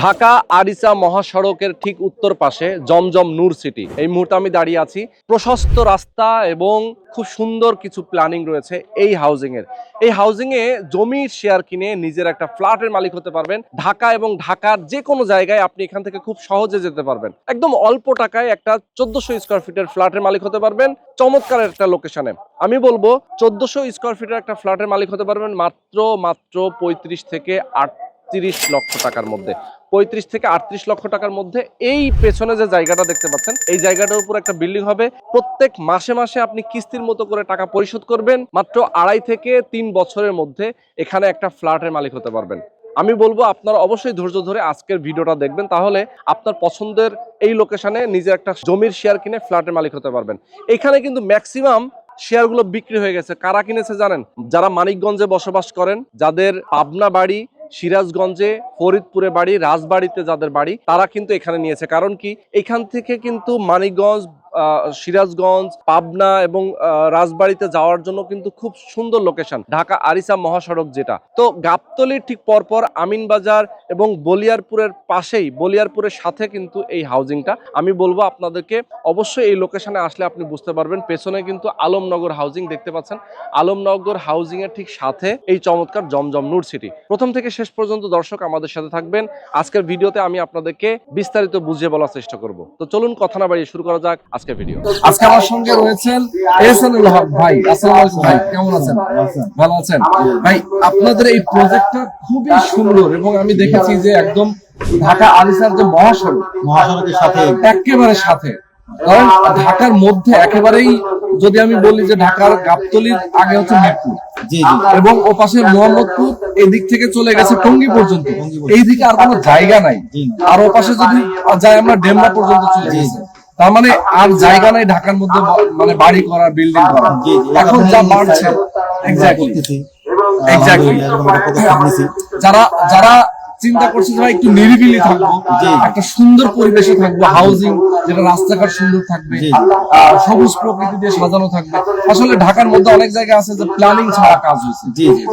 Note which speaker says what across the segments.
Speaker 1: ঢাকা আরিচা মহাসড়কের ঠিক উত্তর পাশে জমজম নূর সিটি। এই মুহূর্তে আমি দাঁড়িয়ে আছি প্রশস্ত রাস্তা এবং খুব সুন্দর কিছু প্ল্যানিং রয়েছে এই হাউজিং এর। এই হাউজিং এ জমির শেয়ার কিনে নিজের একটা ফ্ল্যাটের মালিক হতে পারবেন। ঢাকা এবং ঢাকার যে কোনো জায়গায় আপনি এখান থেকে খুব সহজে যেতে পারবেন। একদম অল্প টাকায় একটা চোদ্দশো স্কোয়ার ফিটের ফ্ল্যাটের মালিক হতে পারবেন চমৎকার একটা লোকেশনে আমি বলব চোদ্দশো স্কোয়ার ফিটের একটা ফ্ল্যাটের মালিক হতে পারবেন মাত্র মাত্র পঁয়ত্রিশ থেকে আটত্রিশ লক্ষ টাকার মধ্যে। পঁয়ত্রিশ থেকে আটত্রিশ লক্ষ টাকার মধ্যে এই পেছনে যে জায়গাটা দেখতে পাচ্ছেন, এই জায়গাটার উপর একটা বিল্ডিং হবে। প্রত্যেক মাসে মাসে আপনি কিস্তির মতো করে টাকা পরিশোধ করবেন। মাত্র আড়াই থেকে তিন বছরের মধ্যে এখানে একটা ফ্ল্যাটের মালিক হতে পারবেন। আমি বলব, আপনারা অবশ্যই ধৈর্য ধরে আজকের ভিডিওটা দেখবেন। তাহলে আপনার পছন্দের এই লোকেশনে নিজের একটা জমির শেয়ার কিনে ফ্ল্যাটের মালিক হতে পারবেন। এখানে কিন্তু ম্যাক্সিমাম শেয়ারগুলো বিক্রি হয়ে গেছে। কারা কিনেছে জানেন? যারা মানিকগঞ্জে বসবাস করেন, যাদের পাবনা বাড়ি সিরাজগঞ্জে ফরিদপুরে বাড়ি, রাজবাড়িতে যাদের বাড়ি, তারা কিন্তু এখানে নিয়েছে। কারণ কি? এখান থেকে কিন্তু মানিকগঞ্জ সিরাজগঞ্জ, পাবনা এবং রাজবাড়িতে যাওয়ার জন্য কিন্তু খুব সুন্দর লোকেশন ঢাকা আরিসা মহাসড়ক যেটা। তো গাবতলির ঠিক পরপর আমিনবাজার এবং বলিয়ারপুরের পাশেই, বলিয়ারপুরের সাথে কিন্তু এই হাউজিংটা আমি বলব আপনাদেরকে, অবশ্যই এই লোকেশনে আসলে আপনি বুঝতে পারবেন, পেছনে কিন্তু আলমনগর হাউজিং দেখতে পাচ্ছেন। আলমনগর হাউজিং এর ঠিক সাথে এই চমৎকার জমজম নূর সিটি প্রথম থেকে শেষ পর্যন্ত দর্শক আমাদের সাথে থাকবেন। আজকের ভিডিওতে আমি আপনাদেরকে বিস্তারিত বুঝিয়ে বলার চেষ্টা করব। তো চলুন কথা না বাড়িয়ে শুরু করা যাক। আজকের ভিডিও
Speaker 2: আজকে আমার সঙ্গে রয়েছেন এহসানুল হক ভাই। আসসালামু আলাইকুম ভাই কেমন আছেন? ভালো আছেন? ভাই আপনাদের এই প্রজেক্টটা খুবই সুন্দর এবং আমি দেখেছি যে একদম ঢাকা আলিসার যে মহাসড়ক
Speaker 3: মহাসড়কের সাথে।
Speaker 2: একেবারে সাথে। কারণ ঢাকার মধ্যে একেবারেই যদি আমি বলি যে ঢাকার গাবতলির আগে হচ্ছে মিরপুর
Speaker 3: জি জি।
Speaker 2: এবং ও পাশে মোহাম্মদপুর এই দিক থেকে চলে গেছে টঙ্গী পর্যন্ত। এই দিকে আর কোনো জায়গা নাই। আর ও পাশে যদি যাই আমরা ডেমরা পর্যন্ত চলে। গেছে। তার মানে আর জায়গা নাই ঢাকার মধ্যে মানে বাড়ি করা বিল্ডিং করা
Speaker 3: জি, জি।
Speaker 2: এখন যা বাড়ছে এক্স্যাক্টলি। যারা যারা চিন্তা করছে যে একটু নিরিবিলি থাকব। একটা সুন্দর পরিবেশে থাকব হাউজিং যেটা রাস্তাঘাট সুন্দর থাকবে সবুজ প্রকৃতি দিয়ে সাজানো থাকবে। আসলে ঢাকার মধ্যে অনেক জায়গা আছে যে প্ল্যানিং ছাড়া কাজ হয়েছে।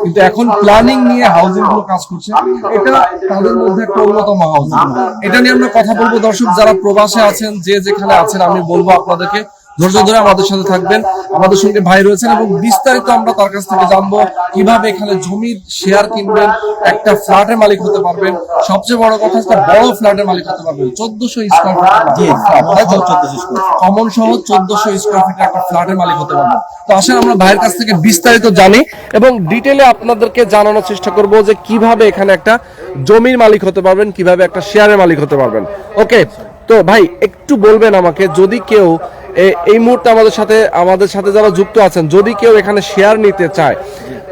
Speaker 2: কিন্তু এখন প্ল্যানিং নিয়ে হাউজিংগুলো কাজ করছে। এটা তাদের মধ্যে একটা অন্যতম হাউজিং এটা নিয়ে আমরা কথা বলব। দর্শক যারা প্রবাসে আছেন যে যেখানে আছেন আমি বলব আপনাদেরকে ধৈর্য ধরে আমাদের সাথে থাকবেন। আমাদের সঙ্গে ভাই রয়েছেন এবং বিস্তারিত আমরা তার কাছ থেকে জানব কীভাবে এখানে জমির শেয়ার কিনবেন একটা ফ্ল্যাটের মালিক হতে পারবেন। সবচেয়ে বড় কথা একটা বড় ফ্ল্যাটের মালিক হতে পারবেন। চোদ্দশো স্কোয়ার ফিট
Speaker 3: সহ 1400 square feet।
Speaker 2: কমন সহ চোদ্দশো স্কোয়ার ফিটের একটা ফ্ল্যাটের মালিক হতে পারবেন। তো আসেন আমরা ভাইয়ের কাছ থেকে বিস্তারিত জানি এবং ডিটেলে আপনাদেরকে জানানোর চেষ্টা করব যে কীভাবে এখানে একটা জমির মালিক হতে পারবেন কীভাবে একটা শেয়ারের মালিক হতে পারবেন। ওকে তো ভাই একটু বলবেন আমাকে যদি কেউ এই মুহূর্তে আমাদের সাথে আমাদের সাথে যারা যুক্ত আছেন যদি কেউ এখানে শেয়ার নিতে চায়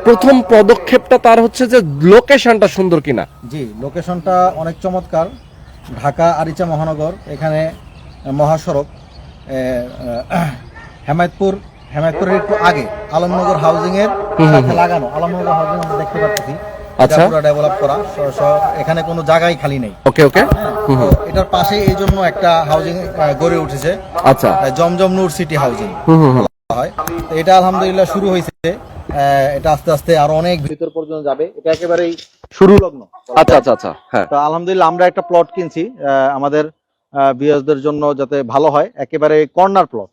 Speaker 2: প্রথম পদক্ষেপটা তার হচ্ছে যে লোকেশনটা সুন্দর কিনা।
Speaker 3: জি লোকেশনটা অনেক চমৎকার। ঢাকা আরিচা মহানগর এখানে মহাসড়ক হেমায়তপুর হেমায়তপুরের একটু আগে আলমনগর হাউজিং এর সাথে লাগানো। আলমনগর হাউজিং আমরা দেখতে পাচ্ছি।
Speaker 2: আচ্ছা।
Speaker 3: ডেভেলপ করা। এখানে কোনো জায়গায় খালি নেই।
Speaker 2: ওকে ওকে
Speaker 3: হ্যাঁ, এটার পাশে এই জন্য একটা হাউজিং গড়ে উঠেছে।
Speaker 2: আচ্ছা।
Speaker 3: Zamzam Noor city housing. হয়। এটা আলহামদুলিল্লাহ শুরু হয়েছে। এটা আস্তে আস্তে আরও অনেক ভিতর পর্যন্ত যাবে। এটা একেবারেই শুরু লগ্ন।
Speaker 2: আচ্ছা আচ্ছা আচ্ছা। হ্যাঁ।
Speaker 3: তো আলহামদুলিল্লাহ আমরা একটা প্লট কিনছি। আমাদের বিয়াসদের জন্য যাতে ভালো হয়। একেবারে কর্নার প্লট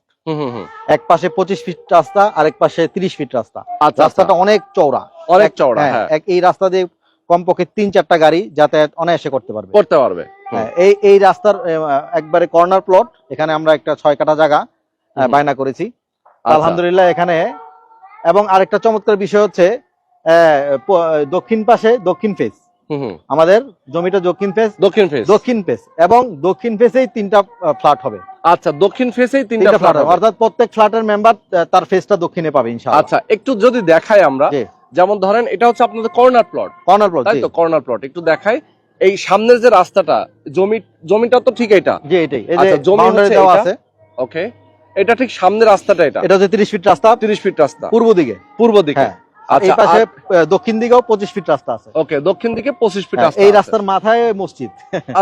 Speaker 3: এক পাশে পঁচিশ ফিট রাস্তা আরেক পাশে তিরিশ ফিট রাস্তা।
Speaker 1: আচ্ছা
Speaker 3: রাস্তাটা অনেক চওড়া।
Speaker 1: অনেক চওড়া,
Speaker 3: হ্যাঁ,
Speaker 1: হ্যাঁ।
Speaker 3: এই রাস্তা দিয়ে কমপক্ষে তিন চারটা গাড়ি যাতায়াত অনায়াসে করতে পারবে।
Speaker 1: করতে পারবে
Speaker 3: হ্যাঁ, এই এই রাস্তার একবারে কর্নার প্লট এখানে আমরা একটা ছয় কাটা জায়গা বায়না করেছি।
Speaker 1: আচ্ছা।
Speaker 3: আলহামদুলিল্লাহ এখানে এবং আরেকটা চমৎকার বিষয় হচ্ছে আহ, দক্ষিণ পাশে দক্ষিণ ফেস আমাদের জমিটা দক্ষিণ ফেস
Speaker 1: দক্ষিণ ফেস
Speaker 3: দক্ষিণ ফেস এবং দক্ষিণ ফেসেই তিনটা ফ্ল্যাট হবে।
Speaker 1: আচ্ছা দক্ষিণ ফেসেই তিনটা ফ্ল্যাট
Speaker 3: হবে। অর্থাৎ প্রত্যেক ফ্ল্যাটের মেম্বার তার ফেসটা দক্ষিণে পাবে ইনশাআল্লাহ।
Speaker 1: আচ্ছা একটু যদি দেখাই আমরা যেমন ধরেন এটা হচ্ছে আপনাদের কর্নার প্লট
Speaker 3: কর্নার প্লট
Speaker 1: তাই তো? কর্নার প্লট একটু দেখাই। এই সামনের যে রাস্তাটা জমি জমিটা তো ঠিক এটা
Speaker 3: জি এটাই
Speaker 1: আচ্ছা, জমি হচ্ছে
Speaker 3: দেওয়া
Speaker 1: এটা?
Speaker 3: আছে।
Speaker 1: ওকে এটা ঠিক সামনের রাস্তাটা এটা?
Speaker 3: এটা হচ্ছে 30 ফিট রাস্তা।
Speaker 1: 30 ফিট রাস্তা।
Speaker 3: পূর্ব দিকে।
Speaker 1: পূর্ব দিকে।
Speaker 3: হ্যাঁ। এই
Speaker 1: আচ্ছা
Speaker 3: পাশে দক্ষিণ দিকেও 25 ফিট রাস্তা আছে।
Speaker 1: ওকে দক্ষিণ দিকে 25 ফিট
Speaker 3: হ্যাঁ,
Speaker 1: রাস্তা
Speaker 3: এই রাস্তার মাথায় মসজিদ।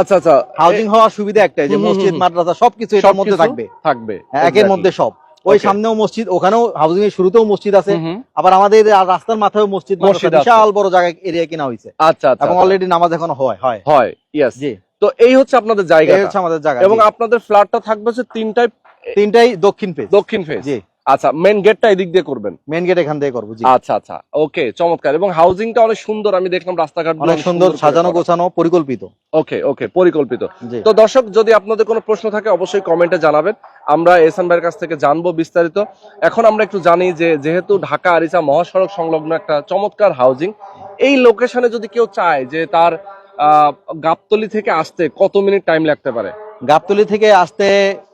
Speaker 1: আচ্ছা আচ্ছা
Speaker 3: হাউজিং হওয়ার সুবিধা একটাই যে মসজিদ। মাদ্রাসা সবকিছু এটার মধ্যে থাকবে।
Speaker 1: থাকবে
Speaker 3: হ্যাঁ, একের মধ্যে সব। ওই সামনেও মসজিদ ওখানেও হাউজিং এর শুরুতেও মসজিদ আছে। আবার আমাদের রাস্তার মাথায় মসজিদ বিশাল বড় জায়গা এরিয়া কিনা হয়েছে।
Speaker 1: আচ্ছা আচ্ছা
Speaker 3: এবং
Speaker 1: আচ্ছা।
Speaker 3: অলরেডি নামাজ এখন হয় হয়।
Speaker 1: হয় ইয়েস
Speaker 3: জি।
Speaker 1: তো এই হচ্ছে আপনাদের
Speaker 3: এই
Speaker 1: জায়গা
Speaker 3: হচ্ছে আমাদের জায়গা
Speaker 1: এবং। আপনাদের ফ্ল্যাটটা থাকবে হচ্ছে তিনটায়
Speaker 3: তিনটাই দক্ষিণ ফেজ
Speaker 1: দক্ষিণ ফেস
Speaker 3: জি।
Speaker 1: আচ্ছা মেন গেটটা এদিক দিয়ে করবেন?
Speaker 3: মেন গেট এখান থেকে করব
Speaker 1: আচ্ছা আচ্ছা ওকে চমৎকার। এবং হাউজিংটা অনেক সুন্দর আমি দেখলাম রাস্তাঘাট
Speaker 3: অনেক সুন্দর সাজানো গোছানো পরিকল্পিত।
Speaker 1: ওকে ওকে পরিকল্পিত। তো দর্শক যদি আপনাদের কোনো প্রশ্ন থাকে অবশ্যই কমেন্টে জানাবেন। আমরা এসান ভাইয়ের কাছ থেকে জানব বিস্তারিত। এখন আমরা একটু জানি যে যেহেতু ঢাকা আরিচা মহাসড়ক সংলগ্ন একটা চমৎকার হাউজিং এই লোকেশনে যদি কেউ চায় যে তার আহ, গাবতলি থেকে আসতে কত মিনিট টাইম লাগতে পারে?
Speaker 3: গাবতলি থেকে আসতে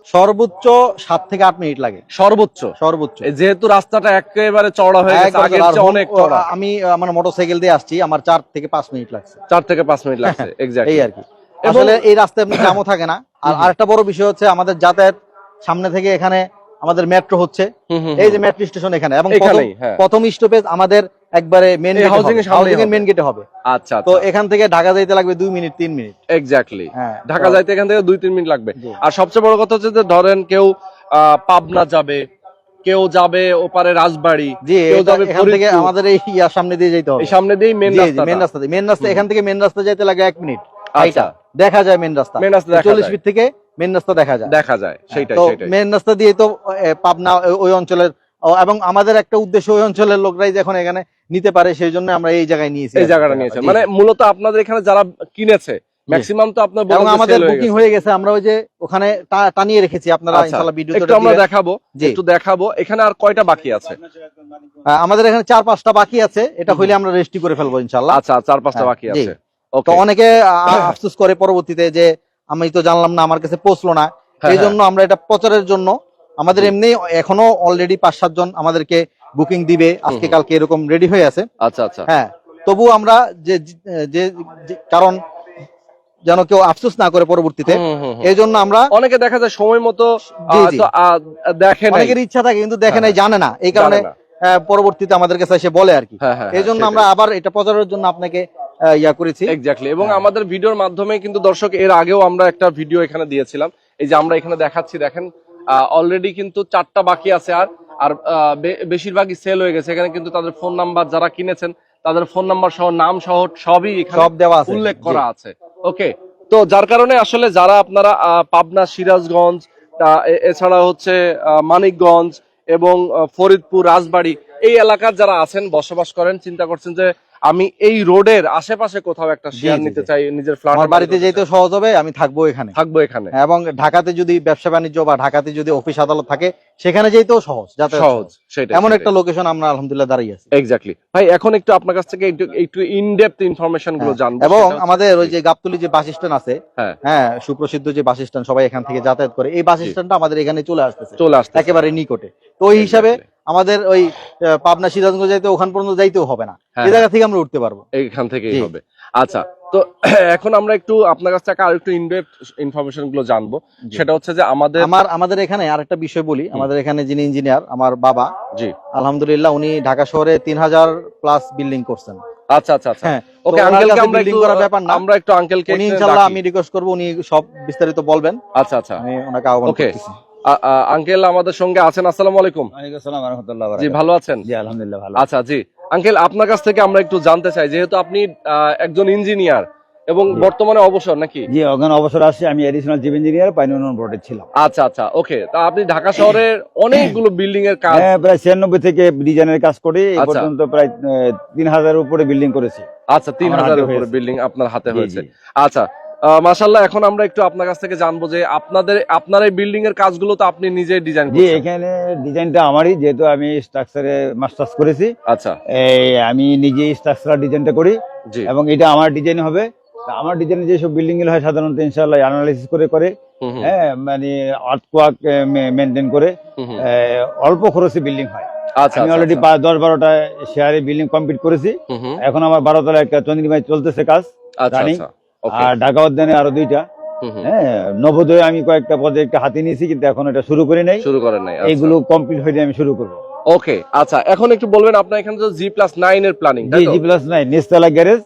Speaker 3: সর্বোচ্চ সাত থেকে আট মিনিট লাগে।
Speaker 1: সর্বোচ্চ?
Speaker 3: সর্বোচ্চ।
Speaker 1: যেহেতু রাস্তাটা একেবারে চওড়া হয়ে গেছে অনেক
Speaker 3: আমি আমার মোটরসাইকেল দিয়ে আসছি আমার চার থেকে পাঁচ মিনিট লাগছে।
Speaker 1: চার থেকে পাঁচ মিনিট লাগছে
Speaker 3: এই আর কি। আসলে এই রাস্তায় এমনি জ্যামও থাকে না। আর আরেকটা বড় বিষয় হচ্ছে আমাদের যাতায়াত সামনে থেকে এখানে আমাদের মেট্রো হচ্ছে। এই যে মেট্রো স্টেশন এখানে। এবং প্রথম-
Speaker 1: হ্যাঁ।
Speaker 3: প্রথম স্টপেজ আমাদের একবারে মেন
Speaker 1: housing এর
Speaker 3: হাউজিং এর মেন গেটে হবে।
Speaker 1: আচ্ছা
Speaker 3: তো এখান থেকে ঢাকা যাইতে লাগবে দুই মিনিট তিন মিনিট।
Speaker 1: এক্স্যাক্টলি
Speaker 3: হ্যাঁ
Speaker 1: ঢাকা যাইতে এখান থেকে দুই তিন মিনিট লাগবে। আর সবচেয়ে বড় কথা হচ্ছে যে ধরেন কেউ পাবনা যাবে কেউ যাবে ওপারে রাজবাড়ি কেউ যাবে
Speaker 3: এখান থেকে আমাদের এই সামনে দিয়ে যেতে হবে।
Speaker 1: এই সামনে দিয়েই মেন রাস্তা
Speaker 3: মেন রাস্তা মেন রাস্তা এখান থেকে মেন রাস্তা যাইতে লাগে এক মিনিট।
Speaker 1: আচ্ছা।
Speaker 3: দেখা যায় মেন রাস্তা।
Speaker 1: মেন রাস্তা দেখা
Speaker 3: চল্লিশ
Speaker 1: যায়।
Speaker 3: ফিট থেকে মেন রাস্তা দেখা যায়।
Speaker 1: দেখা যায় সেইটাই
Speaker 3: তো
Speaker 1: সেইটাই।
Speaker 3: মেন রাস্তা দিয়ে তো পাবনা ওই- অঞ্চলের এবং আমাদের একটা উদ্দেশ্য ওই অঞ্চলের লোকরাই যখন এখানে নিতে পারে সেই জন্য আমরা এই জায়গায় নিয়েছি।
Speaker 1: এই জায়গাটা নিয়েছে। মানে মূলত আপনাদের এখানে যারা কিনেছে ম্যাক্সিমাম তো আপনার
Speaker 3: এবং আমাদের বুকিং হয়ে গেছে। আমরা ওই যে ওখানে টানিয়ে রেখেছি আপনারা
Speaker 1: আচ্ছা,
Speaker 3: ইনশাআল্লাহ ভিডিও
Speaker 1: একটু আমরা দেখাবো একটু দেখাবো এখানে আর কয়টা বাকি আছে?
Speaker 3: আমাদের এখানে চার পাঁচটা বাকি আছে এটা হইলে আমরা রেজিস্ট্রি করে ফেলব ইনশাআল্লাহ।
Speaker 1: আচ্ছা চার পাঁচটা
Speaker 3: হ্যাঁ,
Speaker 1: বাকি। আছে।
Speaker 3: তো
Speaker 1: ওকে
Speaker 3: অনেকে আফসোস করে পরবর্তীতে যে আমি তো জানলাম না আমার কাছে পৌঁছলো না।
Speaker 1: হ্যাঁ,
Speaker 3: এই জন্য আমরা এটা প্রচারের জন্য আমাদের এমনি এখনও অলরেডি পাঁচ সাতজন আমাদেরকে বুকিং দিবে। আজকে কালকে এরকম রেডি হয়ে আছে।
Speaker 1: আচ্ছা আচ্ছা।
Speaker 3: হ্যাঁ তবু আমরা যে যে কারণ যেন কেউ আফসোস না করে পরবর্তীতে। এই জন্য আমরা
Speaker 1: অনেকে দেখা যায় সময় মতো দেখে
Speaker 3: অনেকের ইচ্ছা থাকে কিন্তু দেখে নাই জানে না। এই কারণে। আহ, পরবর্তীতে আমাদের কাছে এসে বলে আর কি।
Speaker 1: হ্যাঁ হ্যাঁ
Speaker 3: এই জন্য আমরা আবার এটা প্রচারের জন্য আপনাকে ইয়া করেছি।
Speaker 1: এক্স্যাক্টলি এবং
Speaker 3: হ্যাঁ।
Speaker 1: আমাদের ভিডিওর মাধ্যমে কিন্তু দর্শক এর আগেও আমরা একটা ভিডিও এখানে দিয়েছিলাম। এই যে আমরা এখানে দেখাচ্ছি দেখেন অলরেডি কিন্তু চারটা বাকি আছে আর আর বেশিরভাগই সেল হয়ে গেছে। এখানে কিন্তু তাদের ফোন নাম্বার যারা কিনেছেন তাদের ফোন নাম্বার সহ নাম সহ সবই
Speaker 3: সব দেওয়া আছে।
Speaker 1: উল্লেখ করা আছে। ওকে তো যার কারণে আসলে যারা আপনারা পাবনা সিরাজগঞ্জ এছাড়া হচ্ছে মানিকগঞ্জ এবং ফরিদপুর রাজবাড়ি এই এলাকার যারা আছেন বসবাস করেন চিন্তা করছেন যে আমি এই রোডের আশেপাশে কোথাও একটা শেয়ার নিতে চাই নিজের ফ্ল্যাট
Speaker 3: আমার বাড়িতে যেতে। সহজ হবে আমি থাকব এখানে।
Speaker 1: থাকব এখানে।
Speaker 3: এবং ঢাকাতে যদি ব্যবসা বাণিজ্য বা ঢাকাতে যদি অফিস আদালত থাকে সেখানে যেতেও সহজ যাতে
Speaker 1: সহজ সেটা
Speaker 3: এমন একটা লোকেশন আমরা আলহামদুলিল্লাহ দাঁড়িয়ে আছি।
Speaker 1: এক্স্যাক্টলি ভাই এখন একটু আপনার কাছ থেকে একটু একটু ইন ডেপথ ইনফরমেশনগুলো
Speaker 3: হ্যাঁ,
Speaker 1: জানব।
Speaker 3: এবং আমাদের ওই যে গাবতলি যে বাস স্ট্যান্ড আছে
Speaker 1: হ্যাঁ।
Speaker 3: হ্যাঁ সুপ্রসিদ্ধ যে বাস স্ট্যান্ড সবাই এখান থেকে যাতায়াত করে এই বাস। স্ট্যান্ডটা আমাদের এখানে চলে আসতেছে।
Speaker 1: চলে আসছে
Speaker 3: একেবারে নিকটে। তো ওই হিসাবে আমাদের ওই পাবনা সিরাজগঞ্জ যাইতে ওখান পর্যন্ত যাইতেও হবে না।
Speaker 1: হ্যাঁ,
Speaker 3: এই জায়গা থেকে আমরা উঠতে পারব।
Speaker 1: এইখান থেকেই হবে। আচ্ছা তো এখন আমরা একটু আপনার কাছ থেকে আর একটু ইনডেপথ ইনফরমেশনগুলো জানব। সেটা হচ্ছে যে আমাদের
Speaker 3: আমার আমাদের এখানে আরেকটা বিষয় বলি। আমাদের এখানে যিনি ইঞ্জিনিয়ার আমার বাবা
Speaker 1: জি।
Speaker 3: আলহামদুলিল্লাহ উনি ঢাকা শহরে তিন হাজার প্লাস বিল্ডিং করছেন।
Speaker 1: আচ্ছা আচ্ছা আচ্ছা।
Speaker 3: হ্যাঁ
Speaker 1: ওকে আঙ্কেলকে আমরা
Speaker 3: building করার ব্যাপার না।
Speaker 1: আমরা একটু আঙ্কেলকে
Speaker 3: উনি
Speaker 1: একটু
Speaker 3: ইনশাল্লাহ
Speaker 1: ডাকি।
Speaker 3: আমি রিকোয়েস্ট করব উনি সব বিস্তারিত বলবেন।
Speaker 1: আচ্ছা আচ্ছা।
Speaker 3: আমি ওনাকে আহ্বান করতেছি।
Speaker 1: আঙ্কেল আমাদের সঙ্গে আছেন আসসালামু আলাইকুম। জি ভালো আছেন?
Speaker 4: জি আলহামদুলিল্লাহ ভালো
Speaker 1: আচ্ছা জি। আঙ্কেল আপনার কাছ থেকে আমরা একটু জানতে চাই যেহেতু আপনি একজন ইঞ্জিনিয়ার এবং বর্তমানে অবসর নাকি?
Speaker 4: জি ওখানে অবসর আসছে আমি এডিশনাল চিফ ইঞ্জিনিয়ার পাইনিয়ন বোর্ডে ছিলাম।
Speaker 1: আচ্ছা আচ্ছা ওকে। তা আপনি ঢাকা শহরের অনেকগুলো বিল্ডিং এর কাজ
Speaker 4: হ্যাঁ প্রায় ছিয়ানব্বই থেকে ডিজাইনের কাজ করি এই
Speaker 1: আচ্ছা।
Speaker 4: পর্যন্ত প্রায় তিন হাজার উপরে বিল্ডিং করেছি।
Speaker 1: আচ্ছা তিন
Speaker 4: আমার
Speaker 1: হাজার উপরে বিল্ডিং আপনার হাতে হয়েছে। আচ্ছা মাশাল্লাহ এখন আমরা একটু আপনার কাছ থেকে জানব যে আপনাদের আপনার এই বিল্ডিং এর কাজগুলো তো আপনি নিজে ডিজাইন
Speaker 4: জি এখানে ডিজাইনটা আমারই যেহেতু আমি স্ট্রাকচারে মাস্টার্স করেছি।
Speaker 1: আচ্ছা।
Speaker 4: এই আমি নিজেই স্ট্রাকচারাল ডিজাইনটা করি এবং এটা আমার ডিজাইন হবে। আমার ডিজাইনে যেসব বিল্ডিংগুলো হয় সাধারণত ইনশাল্লাহ অ্যানালাইসিস করে করে হ্যাঁ মানে আর্থকোয়াক মেনটেন করে অল্প খরচে বিল্ডিং হয়।
Speaker 1: আচ্ছা
Speaker 4: আমি অলরেডি। দশ বারোটা শেয়ারে বিল্ডিং কমপ্লিট করেছি। এখন আমার বারো তলা একটা চন্দ্রিমায় চলতেছে কাজ
Speaker 1: আচ্ছা।
Speaker 4: আর ঢাকা উদ্যানে আরও দুইটা। হ্যাঁ নবোদয়ে আমি কয়েকটা প্রজেক্ট হাতে নিয়েছি কিন্তু এখন এটা শুরু করি নাই।
Speaker 1: শুরু করে নাই এগুলো
Speaker 4: এইগুলো কমপ্লিট হয়ে আমি শুরু করব।
Speaker 1: ওকে আচ্ছা এখন একটু বলবেন আপনার এখানে তো জি প্লাস নাইন এর প্ল্যানিং
Speaker 4: জি প্লাস নাইন নিচতলা গ্যারেজ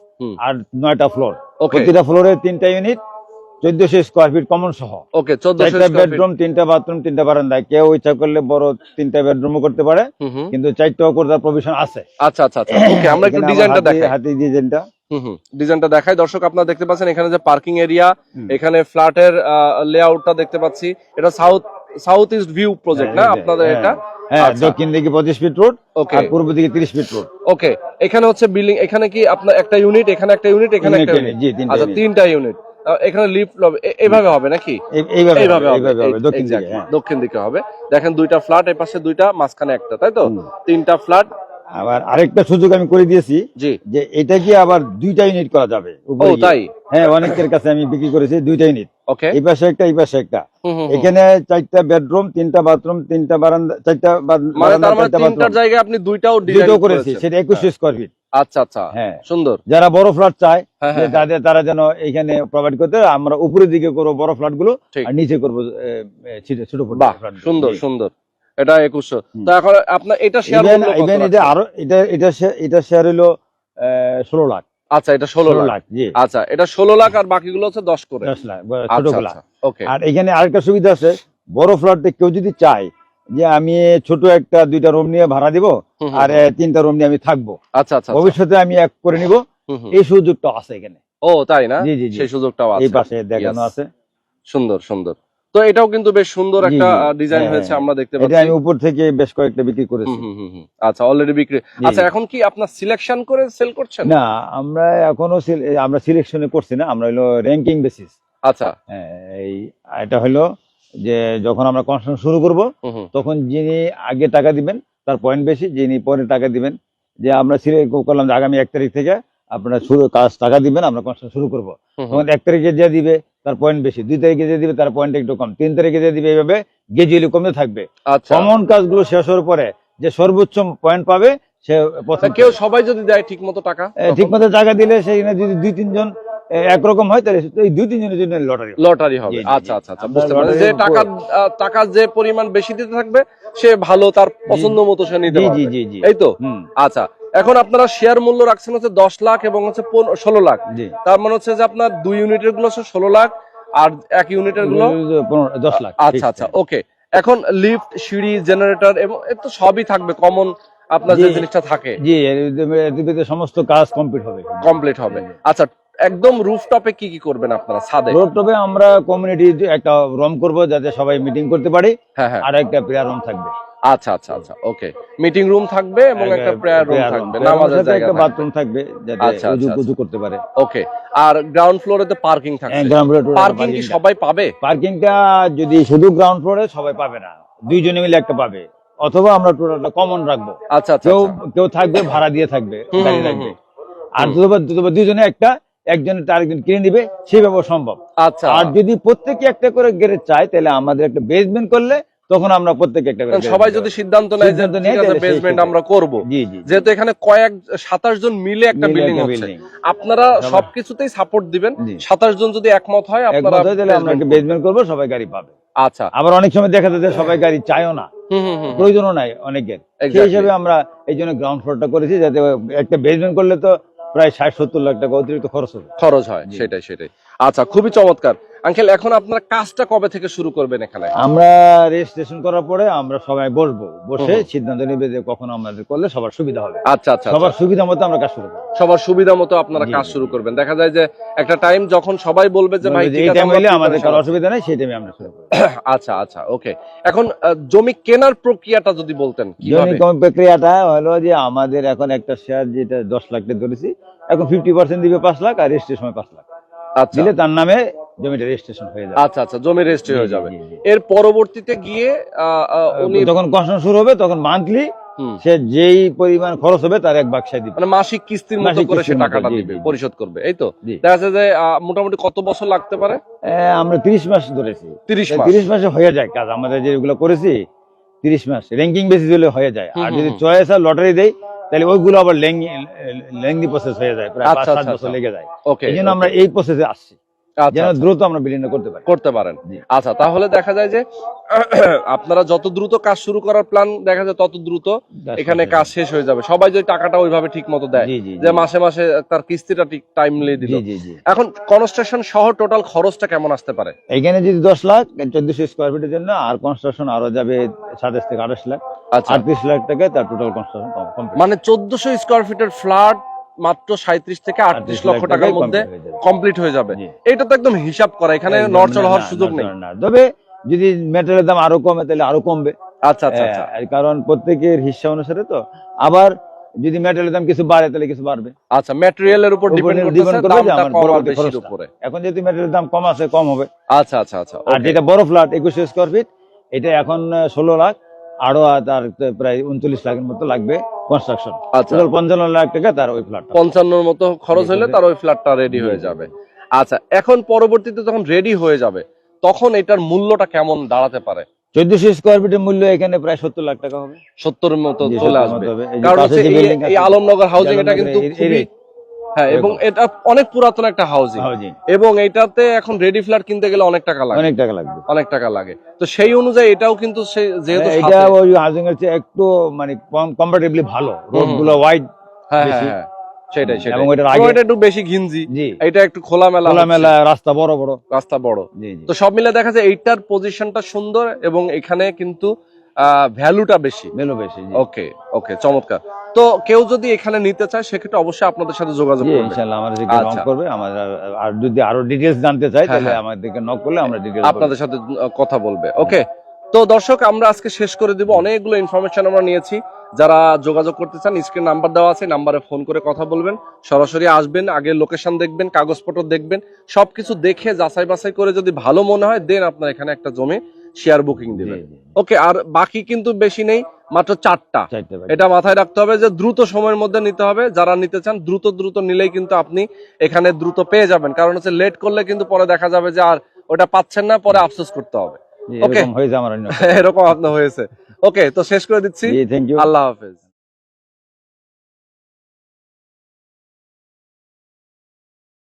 Speaker 4: আর নয়টা ফ্লোর
Speaker 1: ওকে
Speaker 4: প্রতিটা ফ্লোরে তিনটা ইউনিট চোদ্দশো স্কোয়ার ফিট কমন সহ।
Speaker 1: ওকে
Speaker 4: চারটা বেডরুম তিনটা বাথরুম তিনটা বারান্দা কেউ ইচ্ছা করলে বড় তিনটা বেডরুমও করতে পারে। কিন্তু চারটাও করার প্রভিশন আছে।
Speaker 1: আচ্ছা আচ্ছা আচ্ছা। ওকে আমরা একটু ডিজাইনটা দেখাই।
Speaker 4: হাতে ডিজাইনটা
Speaker 1: ডিজাইনটা দেখাই। দর্শক আপনারা দেখতে পাচ্ছেন এখানে যে পার্কিং এরিয়া। এখানে ফ্ল্যাটের লেআউটটা দেখতে পাচ্ছি। এটা south south east view project না?
Speaker 4: হ্যাঁ,
Speaker 1: আপনাদের
Speaker 4: হ্যাঁ।
Speaker 1: এটা?
Speaker 4: হ্যাঁ
Speaker 1: আচ্ছা।
Speaker 4: দক্ষিণ দিকে পঁচিশ ফিট রোড
Speaker 1: ওকে
Speaker 4: আর পূর্ব দিকে তিরিশ ফিট রোড
Speaker 1: ওকে এখানে হচ্ছে বিল্ডিং এখানে কি আপনার একটা ইউনিট এখানে একটা ইউনিট এখানে একটা ইউনিট আচ্ছা তিনটা ইউনিট এখানে লিফট এইভাবে হবে নাকি?
Speaker 4: এইভাবে
Speaker 1: এইভাবে
Speaker 4: হবে, দক্ষিণ দিকে হ্যাঁ।
Speaker 1: দক্ষিণ দিকে হবে। দেখেন দুইটা ফ্ল্যাট এই পাশে দুইটা মাঝখানে একটা তাই তো? তিনটা ফ্ল্যাট
Speaker 4: আবার আরেকটা সুযোগ আমি করে দিয়েছি যে এটা কি আবার দুইটা ইউনিট করা যাবে।
Speaker 1: তাই?
Speaker 4: হ্যাঁ অনেকের কাছে আমি বিক্রি করেছি দুইটা ইউনিট এই পাশে একটা এই পাশে একটা। এখানে চারটা বেডরুম তিনটা বাথরুম তিনটা বারান্দা চারটা
Speaker 1: মানে
Speaker 4: বারান্দা
Speaker 1: মানে জায়গায় আপনি দুইটাও
Speaker 4: করেছি সেটা একুশশো স্কোয়ার ফিট
Speaker 1: আচ্ছা আচ্ছা।
Speaker 4: হ্যাঁ।
Speaker 1: সুন্দর।
Speaker 4: যারা বড় ফ্ল্যাট চায়
Speaker 1: হ্যাঁ
Speaker 4: যে
Speaker 1: হ্যাঁ। হ্যাঁ,
Speaker 4: তাদের তারা যেন এখানে প্রোভাইড করতে আমরা উপরের দিকে করব বড়
Speaker 1: ফ্ল্যাটগুলো
Speaker 4: আর নিচে করব ছোট।
Speaker 1: সুন্দর সুন্দর। এটা একুশশো। তো এখন আপনার এটা শেয়ার
Speaker 4: এটা আরও এটা এটা এটা শেয়ার হলো ষোলো লাখ।
Speaker 1: আচ্ছা এটা ষোলো লাখ। আচ্ছা এটা ষোলো লাখ আর বাকিগুলো হচ্ছে দশ করে।
Speaker 4: দশ লাখ
Speaker 1: আচ্ছা আচ্ছা
Speaker 4: আর এখানে আরেকটা সুবিধা আছে বড় ফ্ল্যাটে কেউ যদি চায় যে আমি ছোট একটা দুইটা রুম নিয়ে ভাড়া দিব আর তিনটা রুম নিয়ে আমি থাকব।
Speaker 1: আচ্ছা আচ্ছা আচ্ছা।
Speaker 4: ভবিষ্যতে আমি এক করে নিব। এই সুযোগটা আছে এখানে।
Speaker 1: ও তাই না?
Speaker 4: জি, জি।
Speaker 1: সেই সুযোগটাও আছে।
Speaker 4: এই পাশে দেখানো আছে।
Speaker 1: সুন্দর সুন্দর। তো এটাও কিন্তু বেশ সুন্দর একটা ডিজাইন
Speaker 4: হ্যাঁ,
Speaker 1: হয়েছে
Speaker 4: হ্যাঁ।
Speaker 1: আমরা দেখতে
Speaker 4: এটা
Speaker 1: পাচ্ছি।
Speaker 4: আমি উপর থেকে বেশ কয়েকটা বিক্রি করেছি।
Speaker 1: আচ্ছা অলরেডি বিক্রি। আচ্ছা এখন কি আপনার সিলেকশন করে সেল করছেন?
Speaker 4: না আমরা এখনও আমরা সিলেকশনে করছি না আমরা হলো র্যাঙ্কিং বেসিস
Speaker 1: আচ্ছা।
Speaker 4: এই এটা হলো যে যখন আমরা কনস্ট্রাকশন শুরু করব। তখন যিনি আগে টাকা দিবেন তার পয়েন্ট বেশি যিনি পরে টাকা দিবেন যে আমরা সিলেক্ট করলাম যে আগামী এক তারিখ থেকে আপনারা শুরু কাজ টাকা দিবেন আমরা কনস্ট্রাকশন শুরু করব। তখন এক তারিখে যে দিবে তার পয়েন্ট বেশি দুই তারিখে যে দিবে তার পয়েন্ট একটু কম তিন তারিখে যে দিবে এইভাবে গ্রাজুয়ালি কমে থাকবে
Speaker 1: আচ্ছা
Speaker 4: কমন কাজগুলো শেষ হওয়ার পরে যে সর্বোচ্চ পয়েন্ট পাবে সে
Speaker 1: কেউ সবাই যদি দেয় ঠিক মতো টাকা
Speaker 4: ঠিক মতো জায়গা দিলে সেখানে যদি দুই তিনজন একরকম হয় তাহলে এই দুই তিনজনের জন্য লটারি
Speaker 1: লটারি হবে আচ্ছা আচ্ছা আচ্ছা বুঝতে পারছি যে টাকা টাকা যে পরিমাণ বেশি দিতে থাকবে সে ভালো তার পছন্দ মতো সে নিতে
Speaker 4: জি জি
Speaker 1: পারবে
Speaker 4: জি জি
Speaker 1: এই তো আচ্ছা এখন আপনারা শেয়ার মূল্য রাখছেন হচ্ছে দশ লাখ এবং হচ্ছে ষোলো লাখ
Speaker 4: জি
Speaker 1: তার মানে হচ্ছে যে আপনার দুই ইউনিটেরগুলো হচ্ছে ষোলো লাখ আর এক
Speaker 4: ইউনিটেরগুলো দশ লাখ
Speaker 1: আচ্ছা আচ্ছা ওকে এখন লিফট সিঁড়ি জেনারেটর এবং তো সবই থাকবে কমন আপনার যে জিনিসটা থাকে
Speaker 4: জি সমস্ত কাজ কমপ্লিট হবে
Speaker 1: কমপ্লিট হবে আচ্ছা একদম রুফটপে কি কি করবেন আপনারা? ছাদে?
Speaker 4: রোডটপে আমরা কমিউনিটি একটা রুম করব যাতে সবাই মিটিং করতে পারে।
Speaker 1: হ্যাঁ হ্যাঁ।
Speaker 4: আর একটা প্রেয়ার রুম থাকবে।
Speaker 1: আচ্ছা আচ্ছা আচ্ছা ওকে মিটিং রুম থাকবে এবং একটা প্রেয়ার রুম থাকবে নামাজের জায়গা
Speaker 4: একটা বাথরুম থাকবে যাতে
Speaker 1: আচ্ছা,
Speaker 4: উজু
Speaker 1: আচ্ছা,
Speaker 4: করতে পারে।
Speaker 1: ওকে আর গ্রাউন্ড ফ্লোরে তো পার্কিং থাকবে। পার্কিং কি সবাই পাবে?
Speaker 4: পার্কিংটা যদি শুধু গ্রাউন্ড ফ্লোরে সবাই পাবে না। দুইজনে মিলে একটা পাবে। অথবা আমরা টোটালটা কমন রাখব।
Speaker 1: আচ্ছা আচ্ছা
Speaker 4: কেউ
Speaker 1: আচ্ছা।
Speaker 4: কেউ থাকবে ভাড়া দিয়ে থাকবে গাড়ি রাখবে। আর দুজনে একটা একজনের তার একজন কিনে নিবে সেভাবে সম্ভব।
Speaker 1: আচ্ছা।
Speaker 4: আর যদি প্রত্যেকে একটা করে গ্যারেজ চায় তাহলে আমাদের একটা বেসমেন্ট করলে তখন আমরা প্রত্যেকে একটা
Speaker 1: সবাই যদি সিদ্ধান্ত নেয় যে বেসমেন্ট আমরা করব।
Speaker 4: জি জি
Speaker 1: যেহেতু এখানে কয়েক সাতাশ জন মিলে একটা বিল্ডিং হচ্ছে। আপনারা সবকিছুতেই সাপোর্ট দিবেন।
Speaker 4: জি।
Speaker 1: সাতাশ জন যদি একমত হয় আপনারা
Speaker 4: একমত হয় তাহলে আমরা একটা বেসমেন্ট করব সবাই গাড়ি পাবে।
Speaker 1: আচ্ছা।
Speaker 4: আবার অনেক সময় দেখা যাচ্ছে সবাই গাড়ি চায়ও না। প্রয়োজনও নাই অনেকের। সেই হিসাবে আমরা এই জন্য গ্রাউন্ড ফ্লোরটা করেছি যাতে একটা বেসমেন্ট করলে তো প্রায় ষাট সত্তর লাখ টাকা অতিরিক্ত খরচ হবে।
Speaker 1: খরচ হয় সেটাই সেটাই। আচ্ছা খুবই চমৎকার। আঙ্কেল এখন আপনারা কাজটা কবে থেকে শুরু করবেন এখানে?
Speaker 4: আমরা রেজিস্ট্রেশন করার পরে আমরা সবাই বসবো। বসে সিদ্ধান্ত নেবে যে কখন আমাদের করলে সবার সুবিধা হবে।
Speaker 1: আচ্ছা আচ্ছা
Speaker 4: সবার
Speaker 1: আচ্ছা।
Speaker 4: সুবিধা মতো আমরা কাজ শুরু করব।
Speaker 1: সবার সুবিধা মতো আপনারা কাজ শুরু করবেন। দেখা যায় যে একটা টাইম যখন সবাই বলবে যে ভাই
Speaker 4: এই টাইম আমাদের
Speaker 1: কারও
Speaker 4: অসুবিধা নেই সেই টাইমে আমরা শুরু করব।
Speaker 1: আচ্ছা আচ্ছা ওকে এখন জমি কেনার প্রক্রিয়াটা যদি বলতেন
Speaker 4: জমি
Speaker 1: কীভাবে?
Speaker 4: প্রক্রিয়াটা হলো যে আমাদের এখন একটা শেয়ার যেটা দশ লাখ টাকা ধরেছি এখন ফিফটি পার্সেন্ট দিবে পাঁচ লাখ আর রেজিস্ট্রেশন পাঁচ লাখ। দিলে তার নামে জমিটা রেজিস্ট্রেশন হয়ে যাবে।
Speaker 1: আচ্ছা আচ্ছা জমি রেজিস্ট্রি হয়ে যাবে। এর পরবর্তীতে গিয়ে উনি
Speaker 4: যখন কনস্ট্রাকশন শুরু হবে তখন মান্থলি সে যেই পরিমাণ খরচ হবে তার এক বাক্সায় দিবে।
Speaker 1: মানে মাসিক কিস্তির মতো করে সে টাকাটা দিবে। পরিশোধ করবে এই তো? দেখা যাচ্ছে যে মোটামুটি কত বছর লাগতে পারে?
Speaker 4: আমরা তিরিশ মাস ধরেছি।
Speaker 1: তিরিশ মাস।
Speaker 4: তিরিশ মাসে হয়ে যায় কাজ। আমাদের যেগুলো করেছি তিরিশ মাস। র্যাঙ্কিং বেসিস হলে হয়ে যায়। আর যদি চয়েস আর লটারি দেয় তাহলে ওইগুলো আবার লেংদি প্রসেস হয়ে যায় প্রায় পাঁচ
Speaker 1: আচ্ছা,
Speaker 4: সাত
Speaker 1: আচ্ছা,
Speaker 4: বছর
Speaker 1: আচ্ছা।
Speaker 4: লেগে যায়। এই জন্য আমরা এই প্রসেসে আসছি। যেন
Speaker 1: আচ্ছা।
Speaker 4: দ্রুত আমরা বিলীন করতে পারি।
Speaker 1: করতে পারেন। আচ্ছা তাহলে দেখা যায় যে আপনারা যত দ্রুত কাজ শুরু করার প্ল্যান দেখা যায় তত দ্রুত এখানে কাজ শেষ হয়ে যাবে। সবাই যদি টাকাটা ওইভাবে ঠিক মতো দেয় যে মাসে মাসে তার কিস্তিটা ঠিক টাইমলি দিল। এখন কনস্ট্রাকশন সহ টোটাল খরচটা কেমন আসতে পারে?
Speaker 4: এখানে যদি দশ লাখ চোদ্দশো স্কোয়ার ফিটের জন্য আর কনস্ট্রাকশন আরও যাবে সাতাশ থেকে আঠাশ লাখ।
Speaker 1: আচ্ছা।
Speaker 4: আটত্রিশ লাখ টাকা তার টোটাল কনস্ট্রাকশন
Speaker 1: মানে চোদ্দশো স্কোয়ার ফিটের ফ্ল্যাট মাত্র সাঁত্রিশ থেকে আটত্রিশ লক্ষ টাকার মধ্যে কমপ্লিট হয়ে যাবে। এটা তো একদম হিসাব করা এখানে নড়চড় হওয়ার সুযোগ নেই।
Speaker 4: তবে যদি মেটেরিয়ালের দাম আরও কমে তাহলে আরও কমবে।
Speaker 1: আচ্ছা আচ্ছা আচ্ছা।
Speaker 4: হ্যাঁ, কারণ প্রত্যেকের হিসাব অনুসারে তো। আবার যদি মেটেরিয়ালের দাম কিছু বাড়ে তাহলে কিছু বাড়বে।
Speaker 1: আচ্ছা ম্যাটেরিয়ালের উপর ডিপেন্ড
Speaker 4: করবে পরবর্তী
Speaker 1: বেশির উপরে।
Speaker 4: এখন যদি মেটেরিয়ালের দাম কম আছে কম হবে।
Speaker 1: আচ্ছা আচ্ছা আচ্ছা
Speaker 4: আর. যেটা বড় ফ্ল্যাট একুশে স্কোয়ার ফিট এটা এখন ষোলো লাখ। আরও তার প্রায় উনচল্লিশ লাখের মতো লাগবে কনস্ট্রাকশন
Speaker 1: আচ্ছা।
Speaker 4: পঞ্চান্ন লাখ টাকা তার ওই ফ্ল্যাট
Speaker 1: পঞ্চান্নর মতো খরচ হলে তার ওই ফ্ল্যাটটা রেডি হয়ে যাবে। আচ্ছা এখন পরবর্তীতে যখন রেডি হয়ে যাবে তখন এটার মূল্যটা কেমন দাঁড়াতে পারে?
Speaker 4: চোদ্দশো স্কোয়ার ফিটের মূল্য এখানে প্রায় সত্তর লাখ টাকা হবে।
Speaker 1: সত্তরের মতো চলে আসবে। কারণ হচ্ছে এই- আলমনগর হাউজিং এটা কিন্তু খুবই হ্যাঁ এবং এটা অনেক পুরাতন একটা হাউজিং এবং এটাতে এখন রেডি ফ্ল্যাট কিনতে গেলে অনেক টাকা লাগে।
Speaker 4: অনেক টাকা লাগবে।
Speaker 1: অনেক টাকা লাগে। তো সেই অনুযায়ী এটাও কিন্তু যেহেতু
Speaker 4: হ্যাঁ, এটা ওই হাউজিং এর চেয়ে একটু মানে কম্পারেটিভলি ভালো। রোডগুলো ওয়াইড
Speaker 1: হ্যাঁ হ্যাঁ হ্যাঁ। সেটাই সেটাই।
Speaker 4: এবং এটার আগে-
Speaker 1: এটা একটু বেশি ঘিঞ্জি। এটা একটু খোলামেলা
Speaker 4: খোলামেলা রাস্তা বড় বড়।
Speaker 1: রাস্তা বড়। তো সব মিলে দেখা যায় এইটার পজিশনটা সুন্দর এবং এখানে কিন্তু ভ্যালুটা বেশি।
Speaker 4: মেলো বেশি
Speaker 1: ওকে ওকে চমৎকার। তো কেউ যদি এখানে নিতে চায় সেক্ষেত্রে অবশ্যই আপনাদের সাথে যোগাযোগ করবে।
Speaker 4: ইনশাআল্লাহ আমাদের নক
Speaker 1: আচ্ছা।
Speaker 4: করবে আমাদের আর যদি আরও ডিটেইলস জানতে চাই
Speaker 1: হ্যাঁ,
Speaker 4: তাহলে
Speaker 1: হ্যাঁ।
Speaker 4: আমাদেরকে নক করলে আমরা ডিটেইলস
Speaker 1: আপনাদের সাথে কথা বলবে। ওকে তো দর্শক আমরা আজকে শেষ করে দিব। অনেকগুলো ইনফরমেশন আমরা নিয়েছি। যারা যোগাযোগ করতে চান স্ক্রিন নাম্বার দেওয়া আছে নাম্বারে ফোন করে কথা বলবেন। সরাসরি আসবেন আগে লোকেশন দেখবেন কাগজপত্র দেখবেন। সবকিছু দেখে যাচাই বাছাই করে যদি ভালো মনে হয় দেন আপনার এখানে একটা জমি শেয়ার বুকিং দিবেন ওকে আর বাকি কিন্তু বেশি নেই মাত্র চারটা। এটা মাথায় রাখতে হবে যে দ্রুত সময়ের মধ্যে নিতে হবে। যারা নিতে চান দ্রুত দ্রুত নিলেই কিন্তু আপনি এখানে দ্রুত পেয়ে যাবেন। কারণ হচ্ছে লেট করলে কিন্তু পরে দেখা যাবে যে আর ওটা পাচ্ছেন না পরে আফসোস করতে হবে। ওকে.
Speaker 4: এরকম
Speaker 1: আপনার হয়েছে। ওকে তো শেষ করে দিচ্ছি। আল্লাহ হাফেজ।